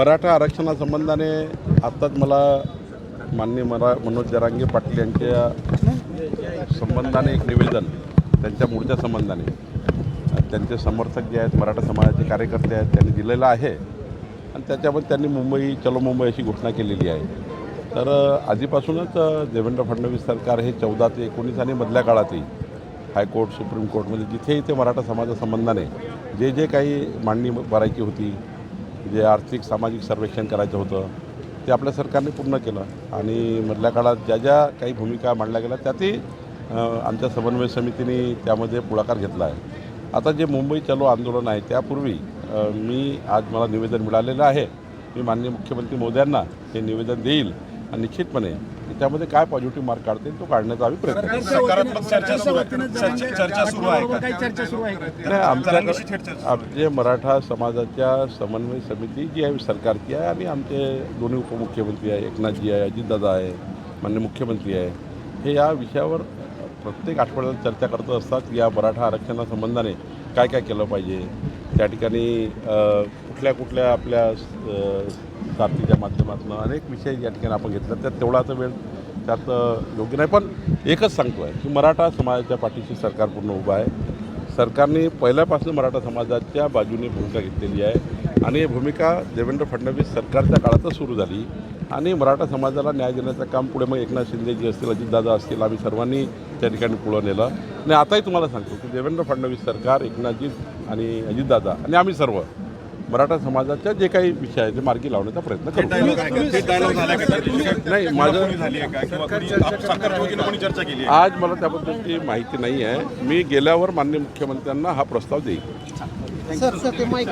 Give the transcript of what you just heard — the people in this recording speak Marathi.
मराठा आरक्षणासंबंधाने आत्ताच मला माननीय मरा मनोज जरांगे पाटील यांच्या संबंधाने एक निवेदन त्यांच्या मूळच्या संबंधाने. त्यांचे समर्थक जे आहेत मराठा समाजाचे कार्यकर्ते आहेत त्यांनी दिलेलं आहे. आणि त्याच्यामध्ये त्यांनी मुंबई चलो मुंबई अशी घोषणा केलेली आहे. तर आधीपासूनच देवेंद्र फडणवीस सरकार हे चौदा ते एकोणीस आणि मधल्या काळातही हायकोर्ट सुप्रीम कोर्टमध्ये जिथेही ते मराठा समाजासंबंधाने जे जे काही मांडणी भरायची होती जे आर्थिक सामाजिक सर्वेक्षण करायचं होतं ते आपल्या सरकारने पूर्ण केलं. आणि मधल्या काळात ज्या ज्या काही भूमिका मांडल्या गेल्या त्यातही आमच्या समन्वय समितीने त्यामध्ये पुढाकार घेतला आहे. आता जे मुंबई चलो आंदोलन आहे त्यापूर्वी मी आज मला निवेदन मिळालेलं आहे. मी माननीय मुख्यमंत्री मोद्यांना हे निवेदन देईल. आणि निश्चितपणे त्यामध्ये काय पॉझिटिव्ह मार्क काढतील तो काढण्याचा आम्ही प्रयत्न करू सकारात्मक चर्चा सुरू आहे. चर्चा चर्चा सुरू आहे चर्चा सुरू आहे का? नाही आमच्या जरांगेशी थेट चर्चा. आमचे मराठा समाजाच्या समन्वय समिती जी आहे सरकारची आहे आणि आमचे दोन्ही उपमुख्यमंत्री आहे एकनाथजी आहे अजितदादा आहे मान्य मुख्यमंत्री आहे. हे या विषयावर प्रत्येक आठवड्याला चर्चा करत असतात या मराठा आरक्षणासंबंधाने काय काय केलं पाहिजे. त्या ठिकाणी कुठल्या कुठल्या आपल्या साथीच्या माध्यमातून अनेक विषय या ठिकाणी आपण घेतला त्यात तेवढाचा वेळ त्यात योग्य नाही. पण एकच सांगतो आहे की मराठा समाजाच्या पाठीशी सरकार पूर्ण उभं आहे. सरकारने पहिल्यापासून मराठा समाजाच्या बाजूने भूमिका घेतलेली आहे. आणि ही भूमिका देवेंद्र फडणवीस सरकारच्या काळातच सुरू झाली. आणि मराठा समाजाला न्याय देण्याचं काम पुढे मग एकनाथ शिंदेजी असतील अजितदादा असतील आम्ही सर्वांनी त्या ठिकाणी पुढं नेलं. आणि आताही तुम्हाला सांगतो की देवेंद्र फडणवीस सरकार एकनाथजी आणि अजितदादा आणि आम्ही सर्व मराठा समाजाच्या जे काही विषय आहे ते मार्गी लावण्याचा प्रयत्न करू डायलॉग आहे का? थेट डायलॉग झाला का? तुमची काय- नाही माझं कोणी झाली आहे का? किंवा कोणी आप- साखर चौकीनं कोणी चर्चा केली आहे? आज मला त्याबद्दलची माहिती नाही आहे. मी गेल्यावर मान्य मुख्यमंत्र्यांना हा प्रस्ताव देईन. सर सर ते माईक